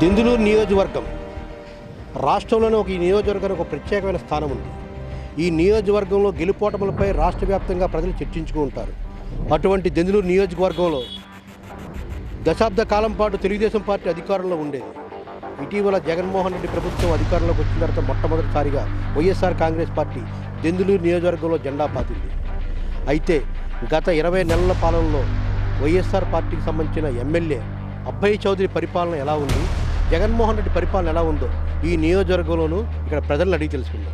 దెందులూరు నియోజకవర్గం. రాష్ట్రంలోనే ఒక ఈ నియోజకవర్గానికి ఒక ప్రత్యేకమైన స్థానం ఉంది. ఈ నియోజకవర్గంలో గెలుపోటములపై రాష్ట్ర వ్యాప్తంగా ప్రజలు చర్చించుకుంటారు అటువంటి దెందులూరు నియోజకవర్గంలో దశాబ్ద కాలం పాటు తెలుగుదేశం పార్టీ అధికారంలో ఉండేది. ఇటీవల జగన్మోహన్ రెడ్డి ప్రభుత్వం అధికారంలోకి వచ్చిన తర్వాత మొట్టమొదటిసారిగా వైఎస్ఆర్ కాంగ్రెస్ పార్టీ దెందులూరు నియోజకవర్గంలో జెండా పాతింది. అయితే గత ఇరవై నెలల పాలనలో వైఎస్ఆర్ పార్టీకి సంబంధించిన ఎమ్మెల్యే అబ్బయ్య చౌదరి పరిపాలన ఎలా ఉంది? జగన్మోహన్ రెడ్డి పరిపాలన ఎలా ఉందో ఈ నియోజకవర్గంలోనూ ఇక్కడ ప్రజలను అడిగి తెలుసుకుందాం.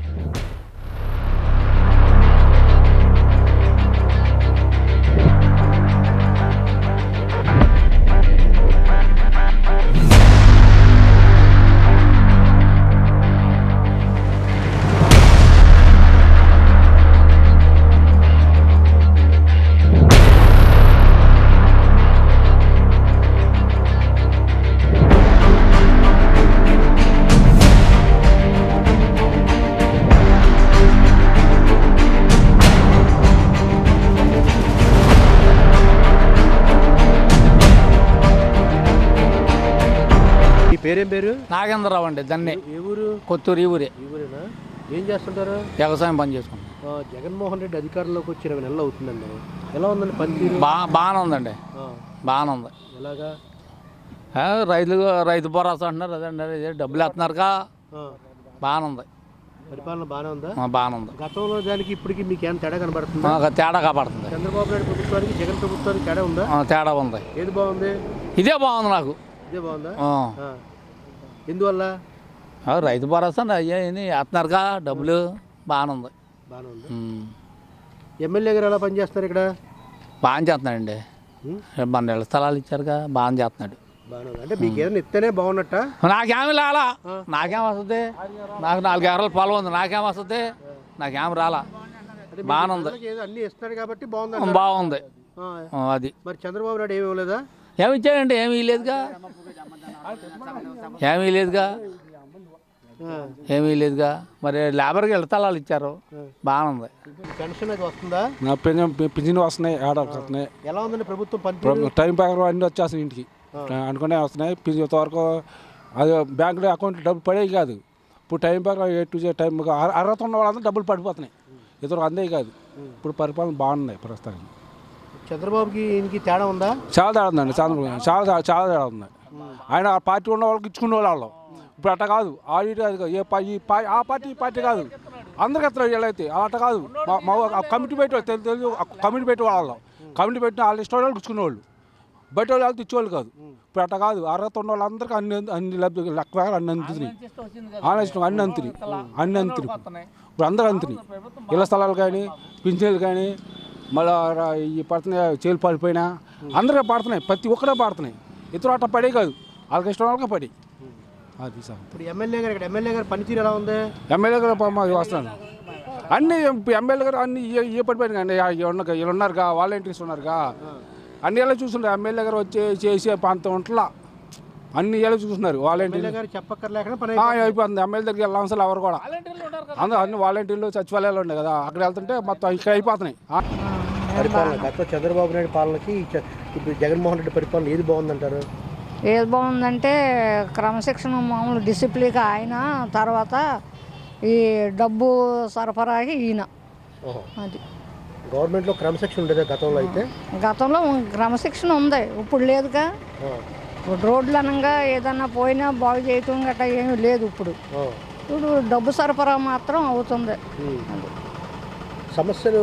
పేరేం పేరు? నాగేంద్రరావు అండి దాన్ని. ఏ ఊరు? కొత్తూరు ఈ ఊరే. ఈ ఊరేనా? ఏం చేస్తుంటారు? వ్యవసాయం పని చేసుకుంటాం. ఆ, జగన్మోహన్ రెడ్డి అధికారంలోకి వచ్చి ఇరవై నెలలు అవుతుందండి. ఎలా ఉందండి పనితీరు? బా బాగానే ఉందండి. ఆ, బాగానే ఉంది. ఎలాగా? ఆ, రైతులు రైతు భరోసా అంటున్నారు అదండి అదే డబ్బులు వేస్తున్నారుగా. ఆ, బాగానే ఉంది. పరిపాలన బాగానే ఉందా? ఆ, బాగానే ఉంది. గతంలో దానికి ఇప్పటికి మీకు ఏమైనా తేడా కనబడుతుందా? మాకు తేడా కాపాడుతుంది చంద్రబాబు నాయుడు ప్రభుత్వానికి జగన్ ప్రభుత్వానికి తేడా ఉందా? ఆ, తేడా ఉంది. ఏది బాగుంది? ఇదే బాగుంది నాకు. ఇదే బాగుందా? ఆ. ఆ. ఎందువల్ల? రైతు భరోసా అయ్యా వేస్తున్నారుగా డబ్బులు. బాగానే ఉంది బాగానే ఉంది. ఎమ్మెల్యే గారు ఎలా పనిచేస్తారు ఇక్కడ? బాగానే చేస్తున్నాడండి? మన నెల స్థలాలు ఇచ్చారుగా బాగానే చేస్తున్నాడు. అంటే మీకు ఏదైనా ఇస్తేనే బాగున్నట్ట? నాకేమి రాలా. నాకేం వస్తుంది నాకు నాలుగు ఎకరాల పొలం ఉంది. నాకేం వస్తుంది నాకేం రాలా. బాగానే ఉంది అన్ని ఇస్తున్నాడు కాబట్టి బాగుంది. బాగుంది అది. మరి చంద్రబాబు నాయుడు ఏమి ఇవ్వలేదా? ఏమి ఇచ్చాడండి? ఏమీ లేదుగా ఏమీ లేదుగా. ఏమీ లేదుగా. మరి లేబర్కి వెళ్తాలు ఇచ్చారు. బాగానే ఉంది పెన్షన్ అది వస్తుందా? నా పెన్షన్ పింఛన్ వస్తున్నాయి ఆర్డర్ వస్తున్నాయి. ఎలా ఉందండి ప్రభుత్వం టైం ప్రకారం అన్నీ వచ్చేస్తాయి ఇంటికి. అనుకునే వస్తున్నాయి. పింఛన్ ఇంతవరకు అది బ్యాంకులో అకౌంట్ డబ్బులు పడేవి కాదు. ఇప్పుడు టైం ప్రకారం ఏ టు జే టైం అర- అర్హత ఉన్న వాళ్ళంతా డబ్బులు పడిపోతున్నాయి. ఇతరు అందే కాదు. ఇప్పుడు పరిపాలన బాగున్నాయి ప్రస్తుతానికి. చంద్రబాబుకి ఈయనకి తేడా ఉందా? చాలా తేడా ఉందండి. చాలా చాలా చాలా- చాలా తేడా ఉంది ఆయన ఆ పార్టీ ఉన్న వాళ్ళకి ఇచ్చుకునే వాళ్ళు. ఇప్పుడు అట్ట కాదు. ఆ ఇటు అది కాదు. ఏ ఈ ఆ పార్టీ ఈ పార్టీ కాదు. అందరికి ఎత్తారు వీళ్ళైతే. అట్ట కాదు. మా- కమిటీ పెట్టి తెలు- తెలుగు కమిటీ పెట్టి వాళ్ళు కమిటీ పెట్టిన వాళ్ళ ఇష్టం వాళ్ళు ఇచ్చుకునేవాళ్ళు బయట వాళ్ళు వాళ్ళతో ఇచ్చేవాళ్ళు కాదు. ఇప్పుడు అట్ట కాదు. అర్హత ఉన్న వాళ్ళందరికీ అన్ని అన్ని లబ్ధి లెక్క అన్ని అందుతున్నాయి ఆలోచన అన్ని అంతుని అన్ని అంతుని ఇప్పుడు అందరూ అంతుని ఇళ్ళ స్థలాలు కానీ పింఛన్లు కానీ మళ్ళీ ఈ పడుతున్నాయి చేలు పడిపోయినా అందరికీ పడుతున్నాయి. ప్రతి ఒక్కరే పడుతున్నాయి. ఇతరు అట్ట పడే కాదు. వాళ్ళకి ఇష్టం వాళ్ళకే పడి. అది సార్. ఇప్పుడు ఎమ్మెల్యే గారు ఇక్కడ ఎమ్మెల్యే గారు పనితీరు ఎలా ఉంది? ఎమ్మెల్యే గారు వస్తున్నాను అన్ని ఎమ్మెల్యే గారు అన్ని ఏ- పడిపోయినాయి కానీ వీళ్ళు ఉన్నారుగా వాలంటీర్స్ ఉన్నారుగా. అన్ని ఏళ్ళ చూస్తున్నారు? ఎమ్మెల్యే గారు వచ్చి చేసే అంత ఉంటలా. అన్ని ఏళ్ళు చూస్తున్నారు? వాలంటీర్లు అయిపోతుంది ఎమ్మెల్యే దగ్గరికి వెళ్ళాల్సిన ఎవరు కూడా. అందరూ అన్ని వాలంటీర్లు సచివాలయాలు ఉన్నాయి కదా అక్కడ వెళ్తుంటే మొత్తం ఇక్కడ అయిపోతున్నాయి. పరిపాలన గత చంద్రబాబు నాయుడు పాలనకి ఇప్పుడు జగన్మోహన్ రెడ్డి పరిపాలన ఏది బాగుందంటారు? ఏది బాగుందంటే క్రమశిక్షణ మామూలు డిసిప్లిన్గా ఆయన తర్వాత ఈ డబ్బు సరఫరాకి ఈయన. అది. గవర్నమెంట్లో క్రమశిక్షణ ఉండేదా గతంలో అయితే? గతంలో క్రమశిక్షణ ఉంది. ఇప్పుడు లేదుగా. ఇప్పుడు రోడ్లు అనగా ఏదన్నా పోయినా బాగు చేయటం గట్రా ఏమీ లేదు ఇప్పుడు. ఇప్పుడు డబ్బు సరఫరా మాత్రం అవుతుంది. సమస్యలు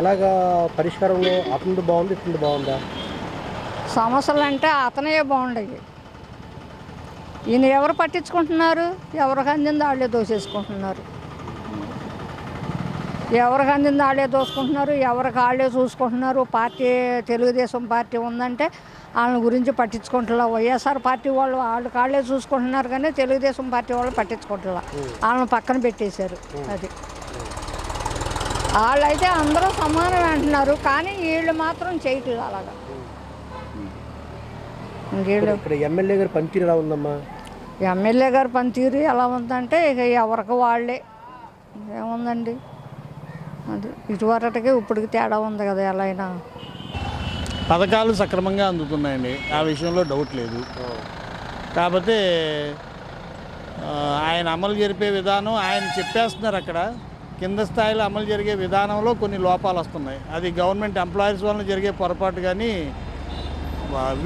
ఎలాగా పరిష్కారంలో అతనిది బాగుంది ఇతనిది బాగుందా? సమస్యలు అంటే అతనే బాగుండయి ఈయన ఎవరు పట్టించుకుంటున్నారు? ఎవరికి అందింది వాళ్ళే దోసేసుకుంటున్నారు. ఎవరికి అందింది వాళ్ళే దోసుకుంటున్నారు? ఎవరికి వాళ్ళే చూసుకుంటున్నారు? పార్టీ తెలుగుదేశం పార్టీ ఉందంటే వాళ్ళ గురించి పట్టించుకుంటున్నా వైఎస్ఆర్ పార్టీ వాళ్ళు వాళ్ళు కాళ్ళే చూసుకుంటున్నారు కానీ తెలుగుదేశం పార్టీ వాళ్ళు పట్టించుకుంటున్నా వాళ్ళని పక్కన పెట్టేశారు. అది. వాళ్ళైతే అందరూ సమానం అంటున్నారు కానీ వీళ్ళు మాత్రం చేయట్లేదు అలాగా. ఇక్కడ ఎమ్మెల్యే గారి పనితీరు ఎలా ఉందమ్మా? ఎమ్మెల్యే గారి పనితీరు ఎలా ఉందంటే ఇక ఎవరికి వాళ్ళే. ఏముందండి? అది ఇటువరటకి ఇప్పటికి తేడా ఉంది కదా ఎలా అయినా. పథకాలు సక్రమంగా అందుతున్నాయండి. ఆ విషయంలో డౌట్ లేదు. కాకపోతే ఆయన అమలు జరిపే విధానం ఆయన చెప్పేస్తున్నారు అక్కడ. కింద స్థాయిలో అమలు జరిగే విధానంలో కొన్ని లోపాలు వస్తున్నాయి. అది గవర్నమెంట్ ఎంప్లాయీస్ వలన జరిగే పొరపాటు కానీ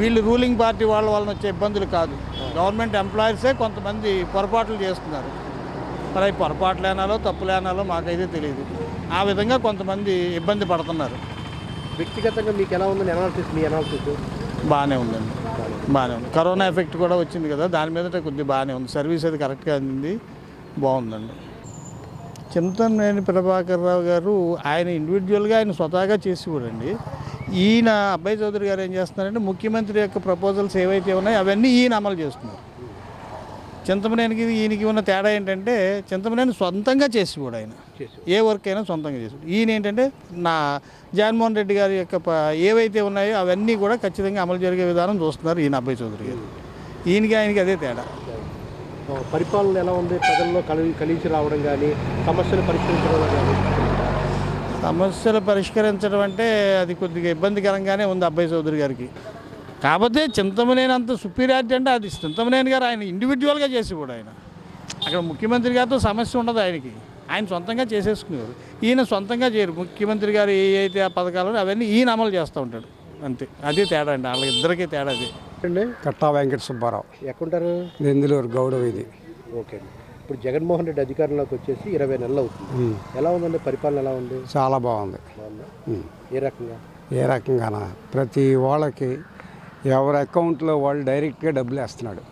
వీళ్ళు రూలింగ్ పార్టీ వాళ్ళ వలన వచ్చే ఇబ్బందులు కాదు. గవర్నమెంట్ ఎంప్లాయీసే కొంతమంది పొరపాట్లు చేస్తున్నారు. మరి అవి పొరపాట్లేనాలో తప్పులేనాలో మాకైతే తెలియదు. ఆ విధంగా కొంతమంది ఇబ్బంది పడుతున్నారు. వ్యక్తిగతంగా మీకు ఎలా ఉందని అనాలిసిస్ మీ అనాలిసిస్ బాగానే ఉందండి. బాగానే ఉంది. కరోనా ఎఫెక్ట్ కూడా వచ్చింది కదా దాని మీద కొద్దిగా బాగానే ఉంది. సర్వీస్ అది కరెక్ట్గా అందింది బాగుందండి. చింతనేని ప్రభాకర్ రావు గారు ఆయన ఇండివిజువల్గా ఆయన స్వతహాగా చేసి చూడండి ఈయన అబ్బాయి చౌదరి గారు ఏం చేస్తున్నారంటే ముఖ్యమంత్రి యొక్క ప్రపోజల్స్ ఏవైతే ఉన్నాయో అవన్నీ ఈయన అమలు చేస్తున్నారు. చింతమనేనికి ఈయనకి ఉన్న తేడా ఏంటంటే చింతమనేని సొంతంగా చేసి కూడా ఆయన ఏ వర్క్ అయినా సొంతంగా చేసి ఈయన ఏంటంటే నా జగన్మోహన్ రెడ్డి గారి యొక్క ఏవైతే ఉన్నాయో అవన్నీ కూడా ఖచ్చితంగా అమలు జరిగే విధానం చూస్తున్నారు ఈయన అబ్బాయి చౌదరి గారు. ఈయనకి ఆయనకి అదే తేడా. పరిపాలన ఎలా ఉంది? ప్రజల్లో కలిగి కలిసి రావడం కానీ సమస్యలు పరిష్కరించడం కానీ సమస్యలు పరిష్కరించడం అంటే అది కొద్దిగా ఇబ్బందికరంగానే ఉంది అబ్బాయి చౌదరి గారికి. కాకపోతే చింతమనేనంత సుపీరియారిటీ అంటే అది చింతమనేని గారు ఆయన ఇండివిజువల్గా చేసి కూడా ఆయన. అక్కడ ముఖ్యమంత్రి గారితో సమస్య ఉండదు ఆయనకి. ఆయన సొంతంగా చేసేసుకునేవారు. ఈయన సొంతంగా చేయరు. ముఖ్యమంత్రి గారు ఏ అయితే ఆ పథకాలు అవన్నీ ఈయన అమలు చేస్తూ ఉంటాడు. అంతే. అదే తేడా అండి. వాళ్ళ ఇద్దరికీ తేడా అదే. అండి కట్టా వెంకట సుబ్బారావు. ఎక్కడుంటారు? నెందులూరు గౌడవ ఇది. ఓకే అండి. ఇప్పుడు జగన్మోహన్ రెడ్డి అధికారంలోకి వచ్చేసి ఇరవై నెలలు అవుతుంది. ఎలా ఉందండి? పరిపాలన ఎలా ఉంది? చాలా బాగుంది. ఏ రకంగా? ఏ రకంగాన? ప్రతి వాళ్ళకి ఎవరి అకౌంట్లో వాళ్ళు డైరెక్ట్గా డబ్బులు వేస్తున్నాడు.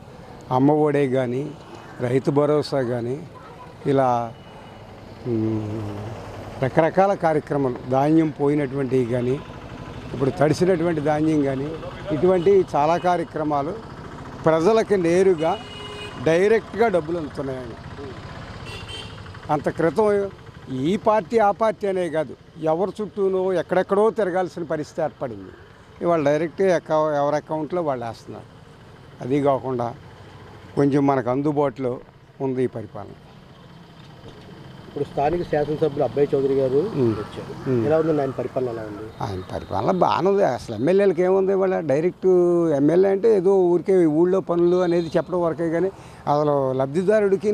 అమ్మ ఒడే కానీ రైతు భరోసా కానీ ఇలా రకరకాల కార్యక్రమాలు ధాన్యం పోయినటువంటివి కానీ ఇప్పుడు తడిసినటువంటి ధాన్యం కానీ ఇటువంటి చాలా కార్యక్రమాలు ప్రజలకి నేరుగా డైరెక్ట్గా డబ్బులు అందుతున్నాయి అంత క్రితం ఈ పార్టీ ఆ పార్టీ అనే కాదు. ఎవరి చుట్టూనో ఎక్కడెక్కడో తిరగాల్సిన పరిస్థితి ఏర్పడింది. ఇవాళ డైరెక్ట్ అకౌ ఎవరి అకౌంట్లో వాళ్ళు వేస్తున్నారు. అది కాకుండా కొంచెం మనకు అందుబాటులో ఉంది ఈ పరిపాలన. ఇప్పుడు స్థానిక శాసనసభ్యులు అబ్బాయి చౌదరి గారు వచ్చారు. ఎలా ఉందండి ఆయన పరిపాలన ఎలా ఉంది? ఆయన పరిపాలన బాగానే ఉంది. అసలు ఎమ్మెల్యేలకు ఏముంది ఇవాళ? డైరెక్ట్ ఎమ్మెల్యే అంటే ఏదో ఊరికే ఊళ్ళో పనులు అనేది చెప్పడం వరకే కానీ అసలు లబ్ధిదారుడికి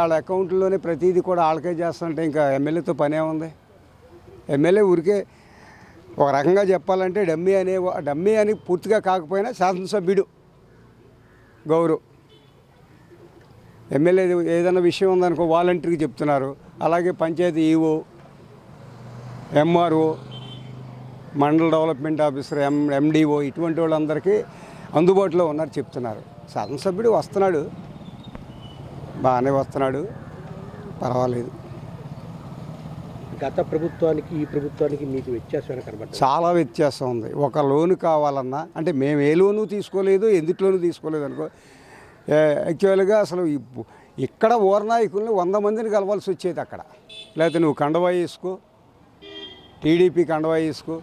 వాళ్ళ అకౌంట్లోనే ప్రతిదీ కూడా వాళ్ళకే చేస్తుంటే ఇంకా ఎమ్మెల్యేతో పనే ఉంది. ఎమ్మెల్యే ఊరికే ఒక రకంగా చెప్పాలంటే డమ్మీ అనే డమ్మీ అని పూర్తిగా కాకపోయినా శాసనసభ్యుడు గౌరవ్. ఎమ్మెల్యే ఏదైనా విషయం ఉందనుకో వాలంటీర్కి చెప్తున్నారు. అలాగే panchayat EO MRO mandal development officer M MDO ఇటువంటి వాళ్ళందరికీ అందుబాటులో ఉన్నారు చెప్తున్నారు. శాసనసభ్యుడు వస్తున్నాడు. బాగానే వస్తున్నాడు. పర్వాలేదు. గత ప్రభుత్వానికి ఈ ప్రభుత్వానికి మీకు వ్యత్యాసం కనబడుతుంది చాలా వ్యత్యాసం ఉంది. ఒక లోను కావాలన్నా అంటే మేము ఏ లోను తీసుకోలేదు ఎందుట్లోనూ తీసుకోలేదు అనుకో యాక్చువల్గా అసలు ఇక్కడ ఓరనాయకుల్ని వంద మందిని కలవాల్సి వచ్చేది అక్కడ. లేకపోతే నువ్వు కండవా వేసుకో టీడీపీ కండవా వేసుకో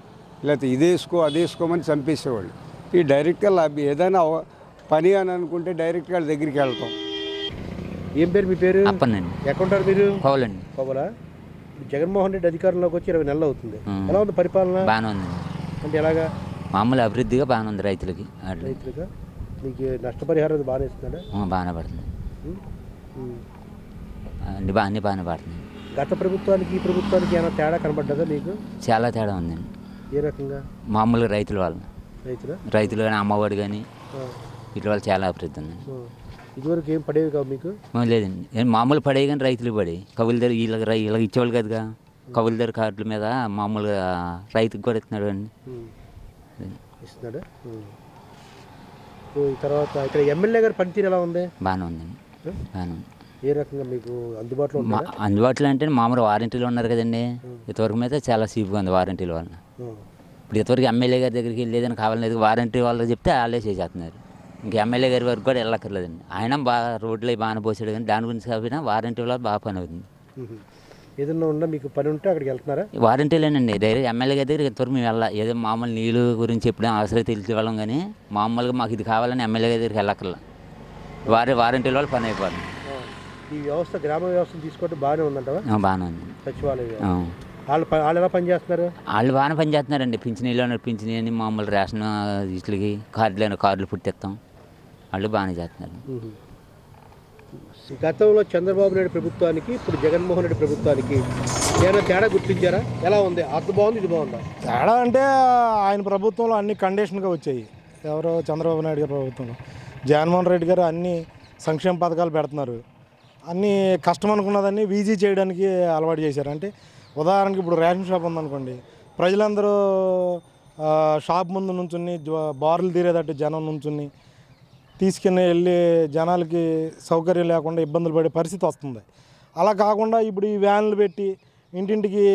లేకపోతే ఇది వేసుకో అది వేసుకోమని చంపేసేవాళ్ళు. ఈ డైరెక్ట్గా లాబ్ ఏదైనా పని అని అనుకుంటే డైరెక్ట్గా వాళ్ళ దగ్గరికి వెళ్తాం. ఏం పేరు మీ పేరు? అప్పనండి ఎక్కడుంటారు మీరు? పౌలండి. కోవలా జగన్మోహన్ రెడ్డి అధికారంలోకి వచ్చి ఇరవై నెలలు అవుతుంది. ఎలా ఉంది పరిపాలన? బాగానే ఉందండి. అంటే ఎలాగా? మామూలు అభివృద్ధిగా బాగానే ఉంది రైతులకి. రైతులుగా మీకు నష్టపరిహారం బాగానే ఇస్తున్నాడా? ఆ, బాగానే పడుతుంది. అన్ని బా అన్ని బాగానే పడుతుంది గత ప్రభుత్వానికి ఈ ప్రభుత్వానికి ఏమైనా తేడా కనబడ్డదా మీకు చాలా తేడా ఉందండి ఏ రకంగా? మామూలుగా రైతుల వాళ్ళ రైతుల? రైతులు కానీ అమ్మఒడి కానీ ఇట్ల వల్ల చాలా అభివృద్ధి ఉందండి ఇదివరకు ఏం పడేవి కావు మీకు? లేదండి. మామూలు పడే కానీ రైతులు పడి కవుల దగ్గర వీళ్ళకి వీళ్ళకి ఇచ్చేవాళ్ళు కదగా కవుల దగ్గర కార్డుల మీద మామూలుగా రైతుకి కూడా ఇస్తున్నాడు అండి. ఇస్తున్నాడా? తర్వాత ఇక్కడ ఎమ్మెల్యే గారి పనితీరు ఎలా ఉంది? బాగానే ఉందండి బాగానే ఉంది. ఏ రకంగా మీకు అందుబాటులో మా అందుబాటులో అంటే మామూలు వారంటీలు ఉన్నారు కదండి. ఇంతవరకు మీద చాలా సీపుగా ఉంది వారంటీల వలన. ఇప్పుడు ఇంతవరకు ఎమ్మెల్యే గారి దగ్గరికి వెళ్ళేదని కావాలనేది వారంటీ వాళ్ళు చెప్తే వాళ్ళే చేసేస్తున్నారు. ఇంక ఎమ్మెల్యే గారి వరకు కూడా వెళ్ళక్కర్లేదండి. ఆయన బాగా రోడ్లు బాగానే పోసాడు కానీ దాని గురించి కాకపోయినా వారంటీ వల్ల బాగా పని అవుతుంది. ఏదన్నా ఉన్నా మీకు పని ఉంటే అక్కడికి వెళ్తున్నారా? వారంటీలేనండి. డైరెక్ట్ ఎమ్మెల్యే గారి దగ్గర ఇంతవరకు మేము వెళ్ళా ఏదో మామూలు నీళ్ళు గురించి చెప్పడం అవసరం తెలిసి వాళ్ళం కానీ మామూలుగా మాకు ఇది కావాలని ఎమ్మెల్యే గారి దగ్గరికి వెళ్ళక్కర్లా. వారే వారంటీల వల్ల పని అయిపోతుంది. ఈ వ్యవస్థ గ్రామ వ్యవస్థను తీసుకుంటే బాగానే ఉందంటవా? బాగానే ఉంది. సచివాలయ. వాళ్ళు వాళ్ళు ఎలా పనిచేస్తున్నారు? వాళ్ళు బాగానే పని చేస్తున్నారండి పింఛనీళ్ళు ఉన్నారు పింఛనీ అని మామూలు రేషన్ వీటికి కార్డులు కార్డులు పుట్టిస్తాం. వాళ్ళు బాగానే చేస్తున్నారు. గతంలో చంద్రబాబు నాయుడు ప్రభుత్వానికి ఇప్పుడు జగన్మోహన్ రెడ్డి ప్రభుత్వానికి ఏమైనా తేడా గుర్తించారా? ఎలా ఉంది? అది బాగుంది ఇది బాగుందా? తేడా అంటే ఆయన ప్రభుత్వంలో అన్ని కండిషన్గా వచ్చాయి. ఎవరో చంద్రబాబు నాయుడు గారి ప్రభుత్వంలో. జగన్మోహన్ రెడ్డి గారు అన్ని సంక్షేమ పథకాలు పెడుతున్నారు. అన్ని కష్టం అనుకున్నదాన్ని వీజీ చేయడానికి అలవాటు చేశారు. అంటే ఉదాహరణకి ఇప్పుడు రేషన్ షాప్ ఉందనుకోండి. ప్రజలందరూ షాప్ ముందు నుంచుని జ్వ- బారులు తీరేటట్టు జనం నుంచుని తీసుకుని వెళ్ళి జనాలకి సౌకర్యం లేకుండా ఇబ్బందులు పడే పరిస్థితి వస్తుంది. అలా కాకుండా ఇప్పుడు ఈ వ్యాన్లు పెట్టి ఇంటింటికి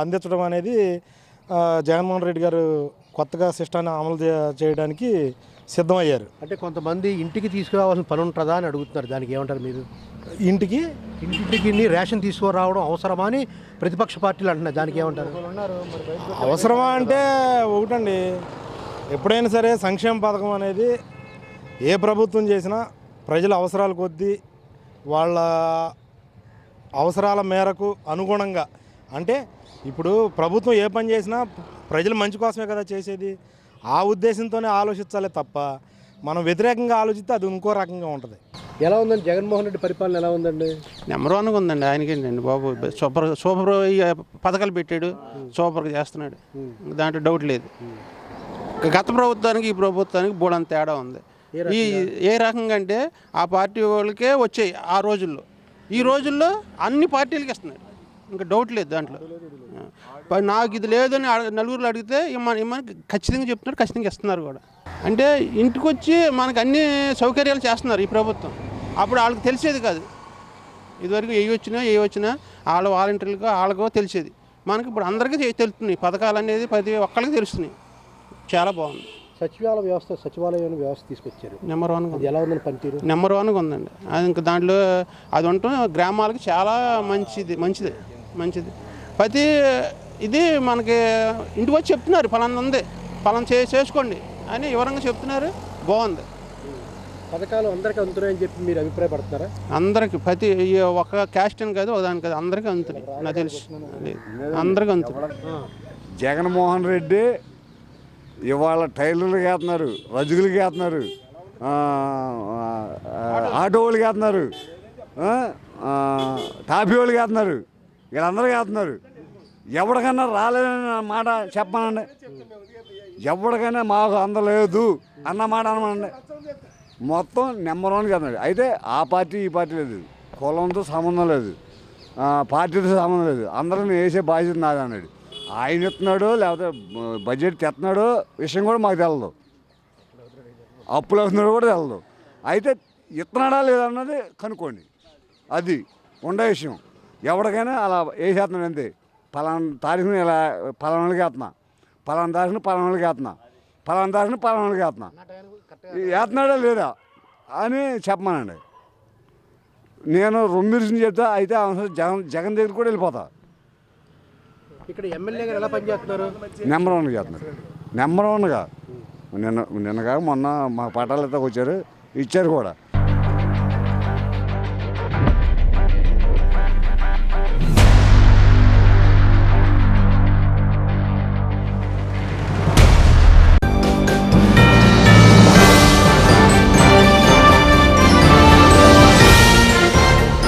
అందించడం అనేది జగన్మోహన్ రెడ్డి గారు కొత్తగా సిస్టాన్ని అమలు చేయడానికి సిద్ధమయ్యారు. అంటే కొంతమంది ఇంటికి తీసుకురావాల్సిన పని ఉంటుందా అని అడుగుతున్నారు. దానికి ఏమంటారు మీరు? ఇంటికి? ఇంటింటికి రేషన్ తీసుకురావడం అవసరమా అని ప్రతిపక్ష పార్టీలు అంటున్నారు దానికి ఏమంటారు? అవసరమా అంటే ఒకటండి. ఎప్పుడైనా సరే సంక్షేమ పథకం అనేది ఏ ప్రభుత్వం చేసినా ప్రజల అవసరాల కొద్దీ వాళ్ళ అవసరాల మేరకు అనుగుణంగా అంటే ఇప్పుడు ప్రభుత్వం ఏ పని చేసినా ప్రజల మంచి కోసమే కదా చేసేది. ఆ ఉద్దేశంతోనే ఆలోచించాలి తప్ప మనం వ్యతిరేకంగా ఆలోచిస్తే అది ఇంకో రకంగా ఉంటుంది. ఎలా ఉందండి? జగన్మోహన్ రెడ్డి పరిపాలన ఎలా ఉందండి? నెంబర్ వన్గా ఉందండి ఆయనకేంటండి బాబు సూపర్ సూపర్ పథకాలు పెట్టాడు. సూపర్గా చేస్తున్నాడు. దాంట్లో డౌట్ లేదు. గత ప్రభుత్వానికి ఈ ప్రభుత్వానికి బోడంత తేడా ఉంది. ఈ ఏ రకంగా అంటే ఆ పార్టీ వాళ్ళకే వచ్చాయి ఆ రోజుల్లో. ఈ రోజుల్లో అన్ని పార్టీలకి ఇస్తున్నాడు ఇంకా డౌట్ లేదు దాంట్లో. నాకు ఇది లేదని నలుగురు అడిగితే ఇమ్మని ఇమ్మని ఖచ్చితంగా చెప్తున్నారు ఖచ్చితంగా ఇస్తున్నారు కూడా. అంటే ఇంటికి వచ్చి మనకు అన్ని సౌకర్యాలు చేస్తున్నారు ఈ ప్రభుత్వం. అప్పుడు వాళ్ళకి తెలిసేది కాదు. ఇదివరకు ఏ వచ్చినా ఏ వచ్చినా వాళ్ళ వాలంటీర్లకు వాళ్ళకో తెలిసేది. మనకి ఇప్పుడు అందరికీ తెలుస్తున్నాయి. పథకాలు అనేది ప్రతి ఒక్కరికి తెలుస్తున్నాయి. చాలా బాగుంది. సచివాలయ వ్యవస్థ సచివాలయం వ్యవస్థ తీసుకొచ్చారు. నెంబర్ అది ఎలా ఉందని పనితీరు? నెంబర్ వన్గా ఉందండి. అది ఇంకా దాంట్లో అది ఉండటం గ్రామాలకి చాలా మంచిది మంచిది మంచిది. ప్రతి ఇది మనకి ఇంటికి వచ్చి చెప్తున్నారు ఫలానా ఉంది ఫలానా చే చేసుకోండి అని వివరంగా చెప్తున్నారు. బాగుంది. పథకాలు అందరికీ అందుతున్నాయని చెప్పి మీరు అభిప్రాయపడుతున్నారా? అందరికి ప్రతి ఈ ఒక క్యాస్ట్ అని కాదు దాని కాదు అందరికీ అందుతున్నాయి. నాకు తెలుసు. అందరికీ అందుతున్నాయి. జగన్మోహన్ రెడ్డి ఇవాళ టైలర్లు వేస్తున్నారు రజుగులకి వేస్తున్నారు ఆటో వాళ్ళకి వేస్తున్నారు ఆ, ఆ, వాళ్ళకి వేస్తున్నారు వీళ్ళందరూ వేస్తున్నారు ఎవరికన్నా రాలేదని మాట చెప్పనండి ఎవరికైనా మాకు అందలేదు అన్న మాట అనమనండి. మొత్తం నెంబర్ వన్ అన్నాడు అయితే ఆ పార్టీ ఈ పార్టీ లేదు. కులంతో సంబంధం లేదు. పార్టీతో సంబంధం లేదు. అందరిని వేసే బాధ్యత నాదన్నాడు ఆయన ఇస్తున్నాడు లేకపోతే బడ్జెట్ తెస్తున్నాడో విషయం కూడా మాకు తెలదు. అప్పులు అవుతున్నాడు కూడా తెలదు. అయితే ఇస్తున్నాడా లేదన్నది కనుక్కోండి. అది ఉండే విషయం. ఎవరికైనా అలా వేసేస్తున్నాడు అంతే. పలానా తారీఖుని ఇలా పలానా వాళ్ళకి వేస్తున్నా పలానా తారీఖుని పలానా వాళ్ళకి వేస్తున్నా పలానా తారీఖుని పలానా వాళ్ళకి వేస్తున్నా వేస్తున్నాడా లేదా అని చెప్పమానండి. నేను రొమ్మిరిసిన చెప్తా అయితే అవసరం జగన్ జగన్ దగ్గర కూడా వెళ్ళిపోతా. ఇక్కడ ఎమ్మెల్యే గారు ఎలా పనిచేస్తున్నారు? నెంబర్ వన్గా చేస్తున్నారు. నెంబర్ వన్గా. నిన్న నిన్నగా మొన్న మా పట్టాలతో వచ్చారు. ఇచ్చారు కూడా.